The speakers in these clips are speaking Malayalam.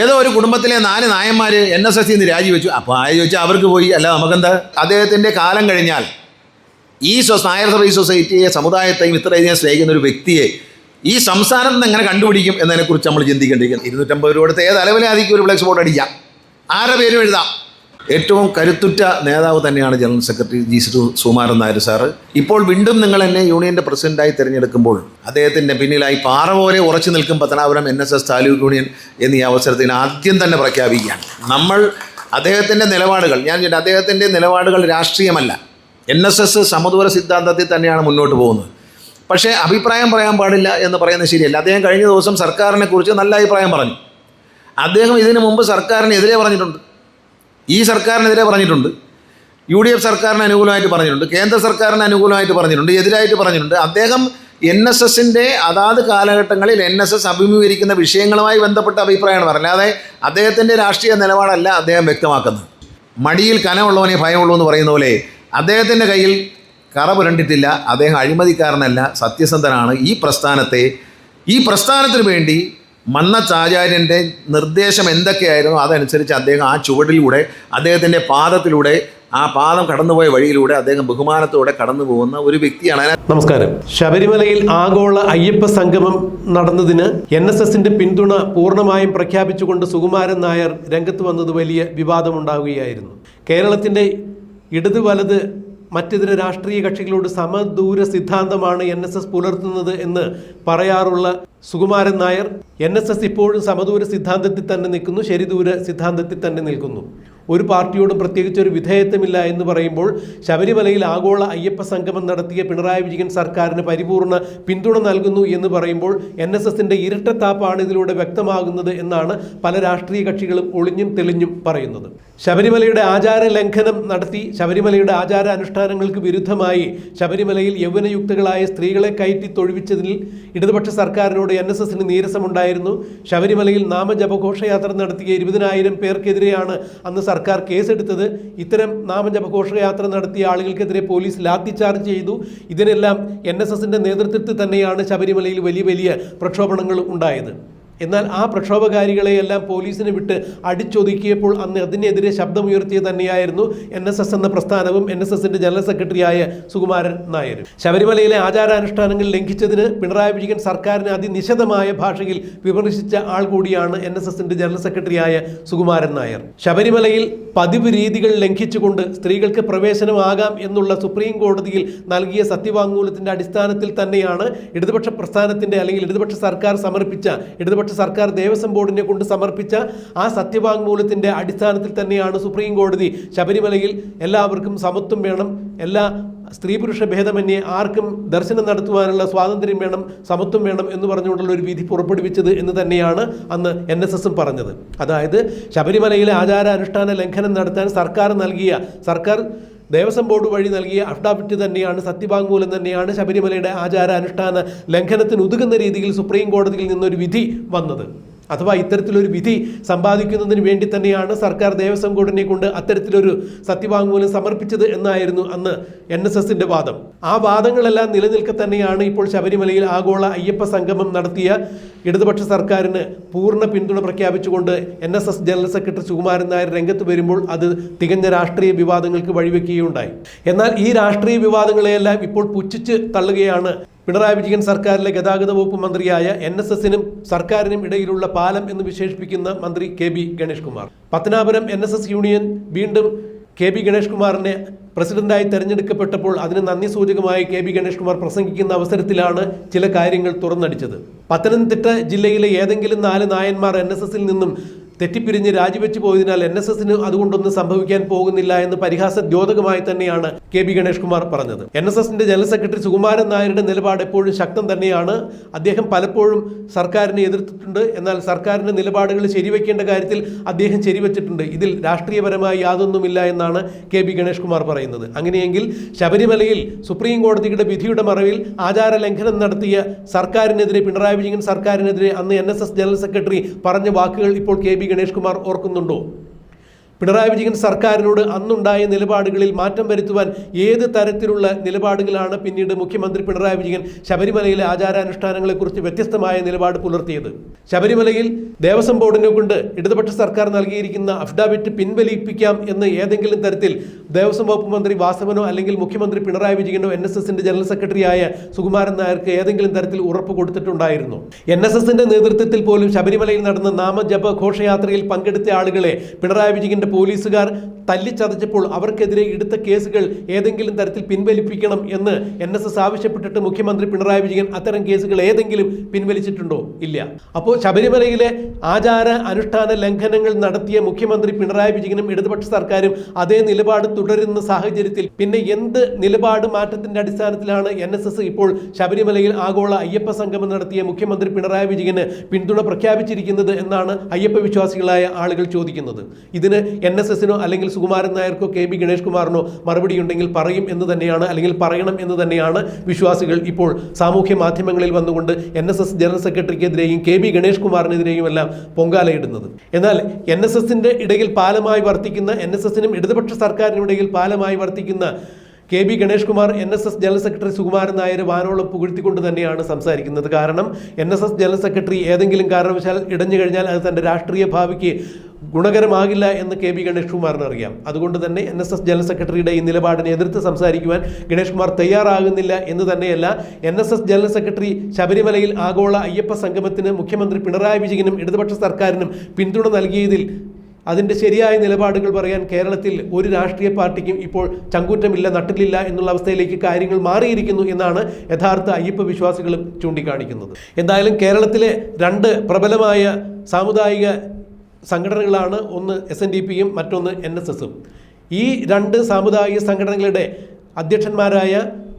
ഏതോ ഒരു കുടുംബത്തിലെ നാല് നായന്മാർ എൻ എസ് എസ് രാജിവെച്ചു. അപ്പോൾ ആര് ചോദിച്ചാൽ അവർക്ക് പോയി. അല്ല നമുക്കെന്താ? അദ്ദേഹത്തിന്റെ കാലം കഴിഞ്ഞാൽ ഈ നായർ സർവീസ് സൊസൈറ്റിയെ സമുദായത്തെയും ഇത്രയധികം സ്നേഹിക്കുന്ന ഒരു വ്യക്തിയെ ഈ നിന്ന് എങ്ങനെ കണ്ടുപിടിക്കും എന്നതിനെക്കുറിച്ച് നമ്മൾ ചിന്തിക്കേണ്ടിരിക്കുന്നത് ഇരുന്നൂറ്റമ്പത് രൂപ കൊടുത്ത് ഏത് അലവിലെ അധികം ഒരു ഫ്ലെക്സ് ബോർഡ് അടിക്കാം? ആരുടെ പേരും എഴുതാം? ഏറ്റവും കരുത്തുറ്റ നേതാവ് തന്നെയാണ് general secretary ji Shri Sukumaran Nair sir. ഇപ്പോൾ വീണ്ടും നിങ്ങൾ എന്നെ യൂണിയന്റെ പ്രസിഡന്റായി തിരഞ്ഞെടുക്കുമ്പോൾ അദ്ദേഹത്തിന്റെ പിന്നിലായി പാറ പോലെ ഉറച്ചു നിൽക്കും Pathanapuram N S S taluk union എന്നീ അവസരത്തിന് ആദ്യം തന്നെ പ്രഖ്യാപിക്കുകയാണ്. നമ്മൾ അദ്ദേഹത്തിന്റെ നിലപാടുകൾ ഞാൻ അദ്ദേഹത്തിന്റെ അദ്ദേഹത്തിന്റെ നിലപാടുകൾ രാഷ്ട്രീയമല്ല. എൻ എസ് എസ് സമദൂര സിദ്ധാന്തത്തിൽ തന്നെയാണ് മുന്നോട്ട് പോകുന്നത്. പക്ഷേ അഭിപ്രായം പറയാൻ പാടില്ല എന്ന് പറയുന്നത് ശരിയല്ല. അദ്ദേഹം കഴിഞ്ഞ ദിവസം സർക്കാരിനെ കുറിച്ച് നല്ല അഭിപ്രായം പറഞ്ഞു. അദ്ദേഹം ഇതിനു മുമ്പ് സർക്കാരിനെതിരെ പറഞ്ഞിട്ടുണ്ട്. ഈ സർക്കാരിനെതിരെ പറഞ്ഞിട്ടുണ്ട്. യു ഡി എഫ് സർക്കാരിന് അനുകൂലമായിട്ട് പറഞ്ഞിട്ടുണ്ട്. കേന്ദ്ര സർക്കാരിന് അനുകൂലമായിട്ട് പറഞ്ഞിട്ടുണ്ട്. എതിരായിട്ട് പറഞ്ഞിട്ടുണ്ട്. അദ്ദേഹം എൻ എസ് എസിന്റെ അതാത് കാലഘട്ടങ്ങളിൽ എൻ എസ് എസ് അഭിമുഖീകരിക്കുന്ന വിഷയങ്ങളുമായി ബന്ധപ്പെട്ട അഭിപ്രായമാണ് പറഞ്ഞത്. അല്ലാതെ അദ്ദേഹത്തിന്റെ രാഷ്ട്രീയ നിലപാടല്ല അദ്ദേഹം വ്യക്തമാക്കുന്നത്. മടിയിൽ കനമുള്ളവനെ ഭയമുള്ളൂ എന്ന് പറയുന്ന പോലെ അദ്ദേഹത്തിന്റെ കയ്യിൽ കറ പുരണ്ടിട്ടില്ല. അദ്ദേഹം അഴിമതിക്കാരനല്ല സത്യസന്ധനാണ്. ഈ പ്രസ്ഥാനത്തെ ഈ പ്രസ്ഥാനത്തിന് വേണ്ടി മന്നച്ചാചാര്യന്റെ നിർദ്ദേശം എന്തൊക്കെയായിരുന്നു? അതനുസരിച്ച് അദ്ദേഹം ആ ചുവടിലൂടെ അദ്ദേഹത്തിന്റെ പാദത്തിലൂടെ ആ പാദം കടന്നുപോയ വഴിയിലൂടെ അദ്ദേഹം ബഹുമാനത്തോടെ കടന്നു പോകുന്ന ഒരു വ്യക്തിയാണ്. നമസ്കാരം. ശബരിമലയിൽ ആഗോള അയ്യപ്പ സംഗമം നടന്നതിന് എൻ എസ് എസിന്റെ പിന്തുണ പൂർണമായും പ്രഖ്യാപിച്ചുകൊണ്ട് സുകുമാരൻ നായർ രംഗത്ത് വന്നത് വലിയ വിവാദമുണ്ടാവുകയായിരുന്നു. കേരളത്തിന്റെ ഇടത് വലത് മറ്റിതര രാഷ്ട്രീയ കക്ഷികളോട് സമദൂര സിദ്ധാന്തമാണ് എൻ എസ് എസ് പുലർത്തുന്നത് എന്ന് പറയാറുള്ള Sukumaran Nair N S S ഇപ്പോഴും സമദൂര സിദ്ധാന്തത്തിൽ തന്നെ നിൽക്കുന്നു ശരിദൂര സിദ്ധാന്തത്തിൽ തന്നെ നിൽക്കുന്നു. ഒരു പാർട്ടിയോടും പ്രത്യേകിച്ച് ഒരു വിധേയത്വമില്ല എന്ന് പറയുമ്പോൾ ശബരിമലയിൽ ആഗോള അയ്യപ്പ സംഗമം നടത്തിയ പിണറായി വിജയൻ സർക്കാരിന് പരിപൂർണ പിന്തുണ നൽകുന്നു എന്ന് പറയുമ്പോൾ എൻ എസ് എസിന്റെ ഇരട്ടത്താപ്പാണ് ഇതിലൂടെ വ്യക്തമാകുന്നത് എന്നാണ് പല രാഷ്ട്രീയ കക്ഷികളും ഒളിഞ്ഞും തെളിഞ്ഞും പറയുന്നത്. ശബരിമലയുടെ ആചാര ലംഘനം നടത്തി ശബരിമലയുടെ ആചാര അനുഷ്ഠാനങ്ങൾക്ക് വിരുദ്ധമായി ശബരിമലയിൽ യൗവനയുക്തകളായ സ്ത്രീകളെ കയറ്റി തൊഴുവിച്ചതിൽ ഇടതുപക്ഷ സർക്കാരിനോട് എൻ എസ് എസിന് നീരസമുണ്ടായിരുന്നു. ശബരിമലയിൽ നാമജപഘോഷയാത്ര നടത്തിയ ഇരുപതിനായിരം പേർക്കെതിരെയാണ് അന്ന് സർക്കാർ കേസെടുത്തത് ഇത്തരം നാമജപഘോഷയാത്ര നടത്തിയ ആളുകൾക്കെതിരെ പോലീസ് ലാത്തി ചാർജ് ചെയ്തു. ഇതിനെല്ലാം എൻ എസ് എസിന്റെ നേതൃത്വത്തിൽ തന്നെയാണ് ശബരിമലയിൽ വലിയ വലിയ പ്രക്ഷോഭണങ്ങൾ ഉണ്ടായത്. എന്നാൽ ആ പ്രക്ഷോഭകാരികളെയെല്ലാം പോലീസിന് വിട്ട് അടിച്ചൊതുക്കിയപ്പോൾ അന്ന് അതിനെതിരെ ശബ്ദമുയർത്തിയ തന്നെയായിരുന്നു എൻ എസ് എസ് എന്ന പ്രസ്ഥാനവും എൻ എസ് എസിന്റെ ജനറൽ സെക്രട്ടറിയായ സുകുമാരൻ നായരും. ശബരിമലയിലെ ആചാരാനുഷ്ഠാനങ്ങൾ ലംഘിച്ചതിന് പിണറായി വിജയൻ സർക്കാരിനെ അതിനിശിതമായ ഭാഷയിൽ വിമർശിച്ച ആൾ കൂടിയാണ് എൻ എസ് എസിന്റെ ജനറൽ സെക്രട്ടറിയായ സുകുമാരൻ നായർ. ശബരിമലയിൽ പതിവ് രീതികൾ ലംഘിച്ചുകൊണ്ട് സ്ത്രീകൾക്ക് പ്രവേശനമാകാം എന്നുള്ള സുപ്രീം കോടതിയിൽ നൽകിയ സത്യവാങ്മൂലത്തിന്റെ അടിസ്ഥാനത്തിൽ തന്നെയാണ് ഇടതുപക്ഷ പ്രസ്ഥാനത്തിന്റെ അല്ലെങ്കിൽ ഇടതുപക്ഷ സർക്കാർ സമർപ്പിച്ച ഇടതുപക്ഷ സർക്കാർ ദേവസ്വം ബോർഡിനെ കൊണ്ട് സമർപ്പിച്ച ആ സത്യവാങ്മൂലത്തിന്റെ അടിസ്ഥാനത്തിൽ തന്നെയാണ് സുപ്രീം കോടതി ശബരിമലയിൽ എല്ലാവർക്കും സമത്വം വേണം എല്ലാ സ്ത്രീ പുരുഷ ഭേദമന്യേ ആർക്കും ദർശനം നടത്തുവാനുള്ള സ്വാതന്ത്ര്യം വേണം സമത്വം വേണം എന്ന് പറഞ്ഞുകൊണ്ടുള്ള ഒരു വിധി പുറപ്പെടുവിച്ചത് എന്ന് തന്നെയാണ് അന്ന് എൻ എസ് എസും പറഞ്ഞത്. അതായത് ശബരിമലയിലെ ആചാര അനുഷ്ഠാന ലംഘനം നടത്താൻ സർക്കാർ നൽകിയ സർക്കാർ ദേവസ്വം ബോർഡ് വഴി നൽകിയ അഫ്ഡാവിറ്റ് തന്നെയാണ് സത്യവാങ്മൂലം തന്നെയാണ് ശബരിമലയുടെ ആചാര അനുഷ്ഠാന ലംഘനത്തിന് ഉതുകുന്ന രീതിയിൽ സുപ്രീം കോടതിയിൽ നിന്നൊരു വിധി വന്നത്. അഥവാ ഇത്തരത്തിലൊരു വിധി സമ്പാദിക്കുന്നതിന് വേണ്ടി തന്നെയാണ് സർക്കാർ ദേവസ്വം ബോർഡിനെ കൊണ്ട് അത്തരത്തിലൊരു സത്യവാങ്മൂലം സമർപ്പിച്ചത് എന്നായിരുന്നു അന്ന് എൻ എസ് എസിന്റെ വാദം. ആ വാദങ്ങളെല്ലാം നിലനിൽക്കെ തന്നെയാണ് ഇപ്പോൾ ശബരിമലയിൽ ആഗോള അയ്യപ്പ സംഗമം നടത്തിയ ഇടതുപക്ഷ സർക്കാരിന് പൂർണ പിന്തുണ പ്രഖ്യാപിച്ചുകൊണ്ട് N S S general secretary Sukumaran Nair രംഗത്ത് വരുമ്പോൾ അത് തികഞ്ഞ രാഷ്ട്രീയ വിവാദങ്ങൾക്ക് വഴിവെക്കുകയുണ്ടായി. എന്നാൽ ഈ രാഷ്ട്രീയ വിവാദങ്ങളെയെല്ലാം ഇപ്പോൾ പുച്ഛിച്ച് തള്ളുകയാണ് പിണറായി വിജയൻ സർക്കാരിലെ ഗതാഗത വകുപ്പ് മന്ത്രിയായ എൻ എസ് എസിനും സർക്കാരിനും ഇടയിലുള്ള പാലം എന്ന് വിശേഷിപ്പിക്കുന്ന മന്ത്രി K B Ganesh Kumar Pathanapuram N S S union വീണ്ടും കെ ബി ഗണേഷ് കുമാറിനെ പ്രസിഡന്റായി തെരഞ്ഞെടുക്കപ്പെട്ടപ്പോൾ അതിന് നന്ദി സൂചകമായി കെ ബി ഗണേഷ് കുമാർ പ്രസംഗിക്കുന്ന അവസരത്തിലാണ് ചില കാര്യങ്ങൾ തുറന്നടിച്ചത്. പത്തനംതിട്ട ജില്ലയിലെ ഏതെങ്കിലും നാല് നായന്മാർ എൻ എസ് എസിൽ നിന്നും തെറ്റിപ്പിരിഞ്ഞ് രാജിവെച്ചു പോയതിനാൽ എൻ എസ് എസിന് അതുകൊണ്ടൊന്നും സംഭവിക്കാൻ പോകുന്നില്ല എന്ന് പരിഹാസ ദ്യോതകമായി തന്നെയാണ് കെ ബി ഗണേഷ് കുമാർ പറഞ്ഞത്. എൻ എസ് എസിന്റെ ജനറൽ സെക്രട്ടറി സുകുമാരൻ നായരുടെ നിലപാട് എപ്പോഴും ശക്തം തന്നെയാണ്. അദ്ദേഹം പലപ്പോഴും സർക്കാരിനെ എതിർത്തിട്ടുണ്ട്. എന്നാൽ സർക്കാരിന്റെ നിലപാടുകൾ ശരിവെക്കേണ്ട കാര്യത്തിൽ അദ്ദേഹം ശരിവെച്ചിട്ടുണ്ട്. ഇതിൽ രാഷ്ട്രീയപരമായി യാതൊന്നുമില്ല എന്നാണ് കെ ബി ഗണേഷ് കുമാർ പറയുന്നത്. അങ്ങനെയെങ്കിൽ ശബരിമലയിൽ സുപ്രീം കോടതിയുടെ വിധിയുടെ മറവിൽ ആചാര ലംഘനം നടത്തിയ സർക്കാരിനെതിരെ പിണറായി വിജയൻ സർക്കാരിനെതിരെ അന്ന് എൻ ജനറൽ സെക്രട്ടറി പറഞ്ഞ വാക്കുകൾ ഇപ്പോൾ കെ ബി ഗണേഷ് കുമാർ ഓർക്കുന്നുണ്ടോ? പിണറായി വിജയൻ സർക്കാരിനോട് അന്നുണ്ടായ നിലപാടുകളിൽ മാറ്റം വരുത്തുവാൻ ഏത് തരത്തിലുള്ള നിലപാടുകളാണ് പിന്നീട് മുഖ്യമന്ത്രി പിണറായി വിജയൻ ശബരിമലയിലെ ആചാരാനുഷ്ഠാനങ്ങളെക്കുറിച്ച് വ്യത്യസ്തമായ നിലപാട് പുലർത്തിയത്? ശബരിമലയിൽ ദേവസ്വം ബോർഡിനെ കൊണ്ട് ഇടതുപക്ഷ സർക്കാർ നൽകിയിരിക്കുന്ന അഫിഡാവിറ്റ് പിൻവലിപ്പിക്കാം എന്ന് ഏതെങ്കിലും തരത്തിൽ ദേവസ്വം വകുപ്പ് മന്ത്രി വാസവനോ അല്ലെങ്കിൽ മുഖ്യമന്ത്രി പിണറായി വിജയനോ എൻ എസ് എസിന്റെ ജനറൽ സെക്രട്ടറിയായ സുകുമാരൻ നായർക്ക് ഏതെങ്കിലും തരത്തിൽ ഉറപ്പ് കൊടുത്തിട്ടുണ്ടായിരുന്നു. എൻ എസ് എസിന്റെ നേതൃത്വത്തിൽ പോലും ശബരിമലയിൽ നടന്ന നാമജപ ഘോഷയാത്രയിൽ പങ്കെടുത്ത ആളുകളെ പിണറായി വിജയന്റെ പോലീസുകാർ തല്ലിച്ചതച്ചപ്പോൾ അവർക്കെതിരെ എടുത്ത കേസുകൾ ഏതെങ്കിലും തരത്തിൽ പിൻവലിപ്പിക്കണം എന്ന് എൻ എസ് എസ് ആവശ്യപ്പെട്ടിട്ട് മുഖ്യമന്ത്രി പിണറായി വിജയൻ അത്തരം കേസുകൾ ഏതെങ്കിലും പിൻവലിച്ചിട്ടുണ്ടോ? ഇല്ല. അപ്പോൾ ശബരിമലയിലെ ആചാര അനുഷ്ഠാന ലംഘനങ്ങൾ നടത്തിയ മുഖ്യമന്ത്രി പിണറായി വിജയനും ഇടതുപക്ഷ സർക്കാരും അതേ നിലപാട് തുടരുന്ന സാഹചര്യത്തിൽ പിന്നെ എന്ത് നിലപാട് മാറ്റത്തിന്റെ അടിസ്ഥാനത്തിലാണ് എൻ എസ് എസ് ഇപ്പോൾ ശബരിമലയിൽ ആഗോള അയ്യപ്പ സംഗമം നടത്തിയ മുഖ്യമന്ത്രി പിണറായി വിജയന് പിന്തുണ പ്രഖ്യാപിച്ചിരിക്കുന്നത് എന്നാണ് അയ്യപ്പ വിശ്വാസികളായ ആളുകൾ ചോദിക്കുന്നത്. ഇതിന് എൻ എസ് എസിനോ അല്ലെങ്കിൽ സുകുമാരൻ നായർക്കോ കെ ബി ഗണേഷ് കുമാറിനോ മറുപടി ഉണ്ടെങ്കിൽ പറയും എന്ന് തന്നെയാണ് അല്ലെങ്കിൽ പറയണം എന്ന് തന്നെയാണ് വിശ്വാസികൾ ഇപ്പോൾ സാമൂഹ്യ മാധ്യമങ്ങളിൽ വന്നുകൊണ്ട് എൻ എസ് എസ് ജനറൽ സെക്രട്ടറിക്കെതിരെയും കെ ബി ഗണേഷ് കുമാറിനെതിരെയും എല്ലാം പൊങ്കാലയിടുന്നത്. എന്നാൽ എൻ എസ് എസിന്റെ ഇടയിൽ പാലമായി വർത്തിക്കുന്ന എൻ എസ് എസിനും ഇടതുപക്ഷ സർക്കാരിനും ഇടയിൽ പാലമായി വർത്തിക്കുന്ന K B Ganesh Kumar N S S general secretary Sukumaran Nair വാനോളം പുകഴ്ത്തിക്കൊണ്ട് തന്നെയാണ് സംസാരിക്കുന്നത്. കാരണം N S S general secretary ഏതെങ്കിലും കാരണവശാൽ ഇടഞ്ഞു കഴിഞ്ഞാൽ അത് തന്റെ രാഷ്ട്രീയ ഭാവിക്ക് ഗുണകരമാകില്ല എന്ന് കെ ബി ഗണേഷ് കുമാറിന് അറിയാം. അതുകൊണ്ട് തന്നെ എൻ എസ് എസ് ജനറൽ സെക്രട്ടറിയുടെ ഈ നിലപാടിനെ എതിർത്ത് സംസാരിക്കുവാൻ ഗണേഷ് കുമാർ തയ്യാറാകുന്നില്ല എന്ന് തന്നെയല്ല N S S general secretary ശബരിമലയിൽ ആഗോള അയ്യപ്പ സംഗമത്തിന് മുഖ്യമന്ത്രി പിണറായി വിജയനും ഇടതുപക്ഷ സർക്കാരിനും പിന്തുണ നൽകിയതിൽ അതിന്റെ ശരിയായ നിലപാടുകൾ പറയാൻ കേരളത്തിൽ ഒരു രാഷ്ട്രീയ പാർട്ടിക്കും ഇപ്പോൾ ചങ്കൂറ്റമില്ല നട്ടിലില്ല എന്നുള്ള അവസ്ഥയിലേക്ക് കാര്യങ്ങൾ മാറിയിരിക്കുന്നു എന്നാണ് യഥാർത്ഥ അയ്യപ്പ വിശ്വാസികളും ചൂണ്ടിക്കാണിക്കുന്നത്. എന്തായാലും കേരളത്തിലെ രണ്ട് പ്രബലമായ സാമുദായിക സംഘടനകളാണ് ഒന്ന് എസ് എൻ ഡി പിയും മറ്റൊന്ന് എൻ എസ് എസും ഈ രണ്ട് സാമുദായിക സംഘടനകളുടെ അധ്യക്ഷന്മാരായ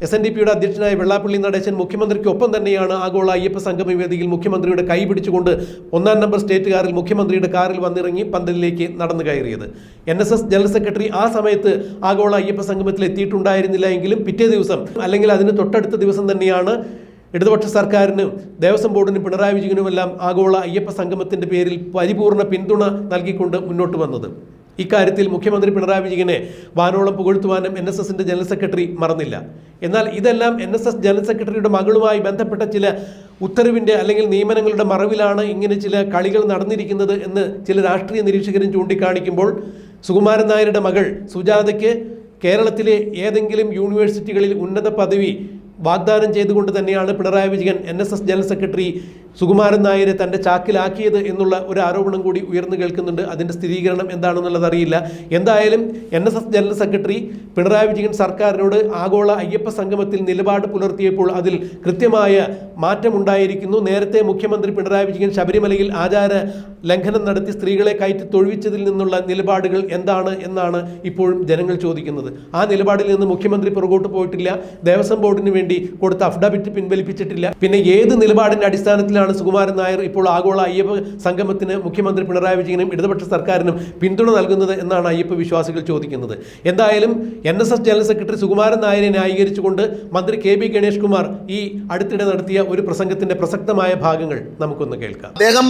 എസ് എൻ ഡി പിയുടെ അധ്യക്ഷനായ വെള്ളാപ്പള്ളി നടേശൻ മുഖ്യമന്ത്രിക്കൊപ്പം തന്നെയാണ് ആഗോള അയ്യപ്പ സംഗമ വേദിയിൽ മുഖ്യമന്ത്രിയുടെ കൈ പിടിച്ചുകൊണ്ട് ഒന്നാം നമ്പർ സ്റ്റേറ്റ് കാറിൽ മുഖ്യമന്ത്രിയുടെ കാറിൽ വന്നിറങ്ങി പന്തലിലേക്ക് നടന്നു കയറിയത്. N S S general secretary ആ സമയത്ത് ആഗോള അയ്യപ്പ സംഗമത്തിൽ എത്തിയിട്ടുണ്ടായിരുന്നില്ല എങ്കിലും പിറ്റേ ദിവസം അല്ലെങ്കിൽ അതിന് തൊട്ടടുത്ത ദിവസം തന്നെയാണ് ഇടതുപക്ഷ സർക്കാരിനും ദേവസ്വം ബോർഡിനും പിണറായി വിജയനുമെല്ലാം ആഗോള അയ്യപ്പ സംഗമത്തിന്റെ പേരിൽ പരിപൂർണ പിന്തുണ നൽകിക്കൊണ്ട് മുന്നോട്ട് വന്നത്. ഇക്കാര്യത്തിൽ മുഖ്യമന്ത്രി പിണറായി വിജയനെ വാനോളം പുകഴ്ത്തുവാനും എൻ എസ് എസിന്റെ ജനറൽ സെക്രട്ടറി മറന്നില്ല. എന്നാൽ ഇതെല്ലാം എൻ എസ് എസ് ജനറൽ സെക്രട്ടറിയുടെ മകളുമായി ബന്ധപ്പെട്ട ചില ഉത്തരവിന്റെ അല്ലെങ്കിൽ നിയമനങ്ങളുടെ മറവിലാണ് ഇങ്ങനെ ചില കളികൾ നടന്നിരിക്കുന്നത് എന്ന് ചില രാഷ്ട്രീയ നിരീക്ഷകരും ചൂണ്ടിക്കാണിക്കുമ്പോൾ സുകുമാരൻ നായരുടെ മകൾ സുജാതയ്ക്ക് കേരളത്തിലെ ഏതെങ്കിലും യൂണിവേഴ്സിറ്റികളിൽ ഉന്നത പദവി വാഗ്ദാനം ചെയ്തുകൊണ്ട് തന്നെയാണ് Pinarayi Vijayan N S S general secretary Sukumaran നായരെ തന്റെ ചാക്കിലാക്കിയത് എന്നുള്ള ഒരു ആരോപണം കൂടി ഉയർന്നു കേൾക്കുന്നുണ്ട്. അതിന്റെ സ്ഥിരീകരണം എന്താണെന്നുള്ളത് അറിയില്ല. എന്തായാലും N S S general secretary Pinarayi Vijayan സർക്കാരിനോട് ആഗോള അയ്യപ്പ സംഗമത്തിൽ നിലപാട് പുലർത്തിയപ്പോൾ അതിൽ കൃത്യമായ മാറ്റമുണ്ടായിരിക്കുന്നു. നേരത്തെ മുഖ്യമന്ത്രി പിണറായി വിജയൻ ശബരിമലയിൽ ആചാര ലംഘനം നടത്തി സ്ത്രീകളെ കയറ്റി തൊഴിച്ചതിൽ നിന്നുള്ള നിലപാടുകൾ എന്താണ് എന്നാണ് ഇപ്പോഴും ജനങ്ങൾ ചോദിക്കുന്നത്. ആ നിലപാടിൽ നിന്ന് മുഖ്യമന്ത്രി പുറകോട്ട് പോയിട്ടില്ല. ദേവസ്വം ബോർഡിന് വേണ്ടി കൊടുത്ത അഫിഡവിറ്റ് പിൻവലിപ്പിച്ചിട്ടില്ല. പിന്നെ ഏത് നിലപാടിന്റെ അടിസ്ഥാനത്തിലാണ് സുകുമാരൻ നായർ. ഇപ്പോൾ ആഗോള അയ്യപ്പ സംഗമത്തിന് മുഖ്യമന്ത്രി പിണറായി വിജയനും ഇടതുപക്ഷ സർക്കാരിനും പിന്തുണ നൽകുന്നത് എന്നാണ് അയ്യപ്പ വിശ്വാസികൾ ചോദിക്കുന്നത്. എന്തായാലും N S S general secretary Sukumaran നായരെ ന്യായീകരിച്ചുകൊണ്ട് മന്ത്രി കെ ബി ഗണേഷ് കുമാർ ഈ അടുത്തിടെ നടത്തിയ ഒരു പ്രസംഗത്തിന്റെ പ്രസക്തമായ ഭാഗങ്ങൾ നമുക്കൊന്ന് കേൾക്കാം. അദ്ദേഹം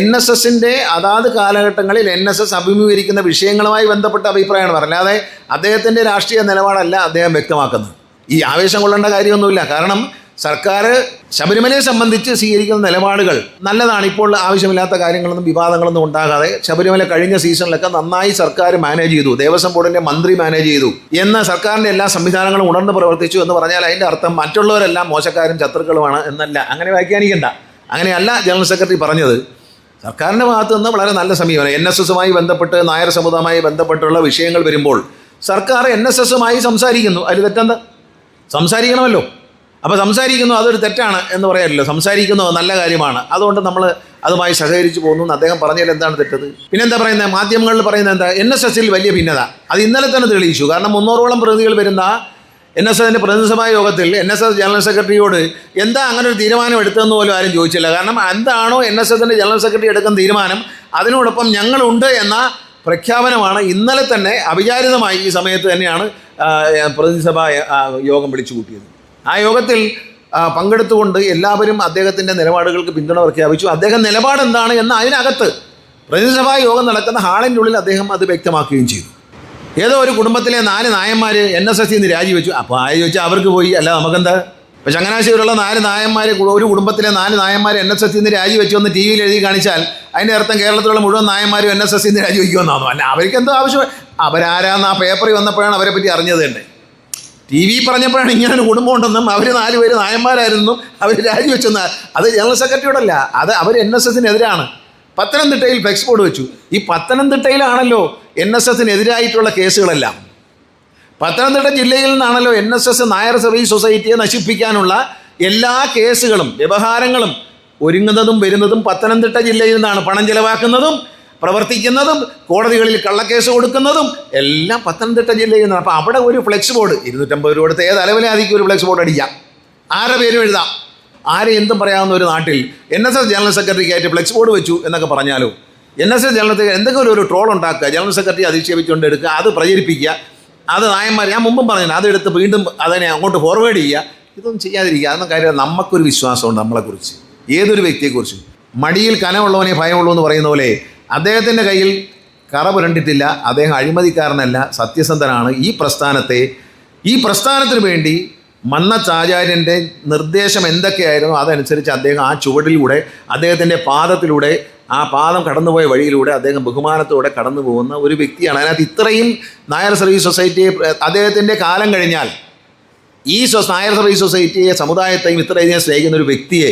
എൻ എസ് എസിന്റെ അതാത് കാലഘട്ടങ്ങളിൽ എൻ എസ് എസ് അഭിമുഖീകരിക്കുന്ന വിഷയങ്ങളുമായി ബന്ധപ്പെട്ട അഭിപ്രായമാണ് അല്ലാതെ അദ്ദേഹത്തിന്റെ രാഷ്ട്രീയ നിലപാടല്ല അദ്ദേഹം വ്യക്തമാക്കുന്നത്. ഈ ആവേശം കൊള്ളേണ്ട കാര്യമൊന്നുമില്ല. കാരണം സർക്കാർ ശബരിമലയെ സംബന്ധിച്ച് സ്വീകരിക്കുന്ന നിലപാടുകൾ നല്ലതാണ് ഇപ്പോൾ ആവശ്യമില്ലാത്ത കാര്യങ്ങളൊന്നും വിവാദങ്ങളൊന്നും ഉണ്ടാകാതെ ശബരിമല കഴിഞ്ഞ സീസണിലൊക്കെ നന്നായി സർക്കാർ മാനേജ് ചെയ്തു ദേവസ്വം ബോർഡിന്റെ മന്ത്രി മാനേജ് ചെയ്തു എന്ന സർക്കാരിന്റെ എല്ലാ സംവിധാനങ്ങളും ഉണർന്ന് പ്രവർത്തിച്ചു എന്ന് പറഞ്ഞാൽ അതിന്റെ അർത്ഥം മറ്റുള്ളവരെല്ലാം മോശക്കാരും ശത്രുക്കളുമാണ് എന്നല്ല. അങ്ങനെ വ്യാഖ്യാനിക്കണ്ട. അങ്ങനെയല്ല ജനറൽ സെക്രട്ടറി പറഞ്ഞത്. സർക്കാരിന്റെ ഭാഗത്തു നിന്ന് വളരെ നല്ല സമീപനം. എൻ എസ് എസുമായി ബന്ധപ്പെട്ട് നായർ സമുദായവുമായി ബന്ധപ്പെട്ടുള്ള വിഷയങ്ങൾ വരുമ്പോൾ സർക്കാർ എൻ എസ് എസുമായി സംസാരിക്കുന്നു. അതിൽ തെറ്റെന്താ? സംസാരിക്കണമല്ലോ. അപ്പോൾ സംസാരിക്കുന്നു അതൊരു തെറ്റാണ് എന്ന് പറയാറില്ല സംസാരിക്കുന്നു നല്ല കാര്യമാണ്. അതുകൊണ്ട് നമ്മൾ അതുമായി സഹകരിച്ച് പോകുന്നു എന്ന് അദ്ദേഹം പറഞ്ഞാൽ എന്താണ് തെറ്റത്? പിന്നെന്താ പറയുന്നത് മാധ്യമങ്ങളിൽ പറയുന്നത് എന്താ? എൻ എസ് എസിൽ വലിയ ഭിന്നത. അത് ഇന്നലെ തന്നെ തെളിയിച്ചു. കാരണം മുന്നൂറോളം പ്രതിനിധികൾ വരുന്ന എൻ എസ് എസിന്റെ പ്രതിനിധിസഭാ യോഗത്തിൽ എൻ എസ് എസ് ജനറൽ സെക്രട്ടറിയോട് എന്താ അങ്ങനെ ഒരു തീരുമാനം എടുത്തതെന്ന് പോലും ആരും ചോദിച്ചില്ല. കാരണം എന്താണോ എൻ എസ് എസിന്റെ ജനറൽ സെക്രട്ടറി എടുക്കുന്ന തീരുമാനം അതിനോടൊപ്പം ഞങ്ങളുണ്ട് എന്ന പ്രഖ്യാപനമാണ് ഇന്നലെ തന്നെ അവിചാരിതമായി ഈ സമയത്ത് തന്നെയാണ് പ്രതിനിധിസഭാ യോഗം വിളിച്ചു കൂട്ടിയത് ആ യോഗത്തിൽ പങ്കെടുത്തുകൊണ്ട് എല്ലാവരും അദ്ദേഹത്തിന്റെ നിലപാടുകൾക്ക് പിന്തുണ പ്രഖ്യാപിച്ചു. അദ്ദേഹം നിലപാട് എന്താണ് എന്ന് അതിനകത്ത് പ്രതിനിധിസഭാ യോഗം നടക്കുന്ന ഹാളിന്റെ ഉള്ളിൽ അദ്ദേഹം അത് വ്യക്തമാക്കുകയും ചെയ്തു. ഏതോ ഒരു കുടുംബത്തിലെ നാല് നായന്മാർ എൻ എസ് എസ് നിന്ന് രാജിവെച്ചു. അപ്പോൾ ആര് ചോദിച്ചാൽ അവർക്ക് പോയി. അല്ല നമുക്കെന്താ? ഇപ്പോൾ ചങ്ങനാശ്ശേരിയിലുള്ള നാല് നായന്മാർ ഒരു കുടുംബത്തിലെ നാല് നായന്മാർ എൻ എസ് എസ് നിന്ന് രാജിവെച്ചു എന്ന് ടി വിയിൽ എഴുതി കാണിച്ചാൽ അതിന്റെ അർത്ഥം കേരളത്തിലുള്ള മുഴുവൻ നായന്മാരും എൻ എസ് എസ് നിന്ന് രാജിവെക്കുമെന്നാണോ അല്ല അവർക്ക് എന്തോ ആവശ്യം? അവരാരാന്ന് ആ പേപ്പറിൽ വന്നപ്പോഴാണ് അവരെ പറ്റി അറിഞ്ഞത് തന്നെ. ടി വി പറഞ്ഞപ്പോഴാണ് ഇങ്ങനെ ഒരു കുടുംബം ഉണ്ടെന്നും അവർ നാല് പേര് നായന്മാരായിരുന്നും അവർ രാജിവെച്ചെന്ന്. അത് ജനറൽ സെക്രട്ടറിയോടല്ല അത് അവർ എൻ എസ് എസിനെതിരാണ്. പത്തനംതിട്ടയിൽ ഫ്ലെക്സ് ബോർഡ് വെച്ചു. ഈ പത്തനംതിട്ടയിലാണല്ലോ എൻ എസ് എസിനെതിരായിട്ടുള്ള കേസുകളെല്ലാം. പത്തനംതിട്ട ജില്ലയിൽ നിന്നാണല്ലോ N S S Nair service സൊസൈറ്റിയെ നശിപ്പിക്കാനുള്ള എല്ലാ കേസുകളും വ്യവഹാരങ്ങളും ഒരുങ്ങുന്നതും വരുന്നതും പത്തനംതിട്ട ജില്ലയിൽ നിന്നാണ് പണം ചെലവാക്കുന്നതും പ്രവർത്തിക്കുന്നതും കോടതികളിൽ കള്ളക്കേസ് കൊടുക്കുന്നതും എല്ലാം പത്തനംതിട്ട ജില്ലയിൽ നിന്നാണ്. അപ്പോൾ അവിടെ ഒരു ഫ്ലെക്സ് ബോർഡ് ഇരുന്നൂറ്റമ്പത് രൂപ കൊടുത്ത് ഏത് അലവലാതിക്ക് ഒരു ഫ്ലെക്സ് ബോർഡ് അടിക്കാം. ആരുടെ പേരും എഴുതാം? ആരെ എന്തും പറയാവുന്ന ഒരു നാട്ടിൽ എൻ എസ് എസ് ജനറൽ സെക്രട്ടറിക്കായിട്ട് ഫ്ലെക്സ് ബോർഡ് വെച്ചു എന്നൊക്കെ പറഞ്ഞാലോ എൻ എസ് എസ് ജനറൽ എന്തെങ്കിലും ഒരു ട്രോൾ ഉണ്ടാക്കുക ജനറൽ സെക്രട്ടറി അധിക്ഷേപിച്ചുകൊണ്ട് എടുക്കുക അത് പ്രചരിപ്പിക്കുക അത് നായന്മാർ ഞാൻ മുമ്പും പറഞ്ഞു അതെടുത്ത് വീണ്ടും അതിനെ അങ്ങോട്ട് ഫോർവേഡ് ചെയ്യുക ഇതൊന്നും ചെയ്യാതിരിക്കുക. അതൊന്നും കാര്യം നമുക്കൊരു വിശ്വാസമുണ്ട് നമ്മളെക്കുറിച്ച്. ഏതൊരു വ്യക്തിയെക്കുറിച്ചും. മടിയിൽ കനമുള്ളവനെ ഭയമുള്ളൂ എന്ന് പറയുന്ന പോലെ അദ്ദേഹത്തിന്റെ കയ്യിൽ കറ പുരണ്ടിട്ടില്ല. അദ്ദേഹം അഴിമതിക്കാരനല്ല സത്യസന്ധനാണ്. ഈ പ്രസ്ഥാനത്തെ ഈ പ്രസ്ഥാനത്തിന് വേണ്ടി മന്നച്ചാചാര്യന്റെ നിർദ്ദേശം എന്തൊക്കെയായിരുന്നു? അതനുസരിച്ച് അദ്ദേഹം ആ ചുവടിലൂടെ അദ്ദേഹത്തിന്റെ പാദത്തിലൂടെ ആ പാദം കടന്നുപോയ വഴിയിലൂടെ അദ്ദേഹം ബഹുമാനത്തോടെ കടന്നു പോകുന്ന ഒരു വ്യക്തിയാണ്. അതിനകത്ത് ഇത്രയും നായർ സർവീസ് സൊസൈറ്റിയെ അദ്ദേഹത്തിന്റെ കാലം കഴിഞ്ഞാൽ ഈ നായർ സർവീസ് സൊസൈറ്റിയെ സമുദായത്തെയും ഇത്രയധികം സ്നേഹിക്കുന്ന ഒരു വ്യക്തിയെ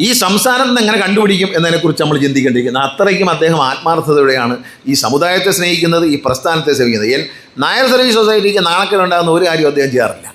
ഈ സംസാരം എങ്ങനെ കണ്ടുപിടിക്കും എന്നതിനെക്കുറിച്ച് നമ്മൾ ചിന്തിക്കേണ്ടിയിരിക്കുന്നത് അത്രയ്ക്കും അദ്ദേഹം ആത്മാർത്ഥതയോടെയാണ് ഈ സമുദായത്തെ സ്നേഹിക്കുന്നത് ഈ പ്രസ്ഥാനത്തെ സേവിക്കുന്നത് നായർ സർവീസ് സൊസൈറ്റിക്ക് നാണക്കേടുണ്ടാകുന്ന ഒരു കാര്യം അദ്ദേഹം ചെയ്യാറില്ല.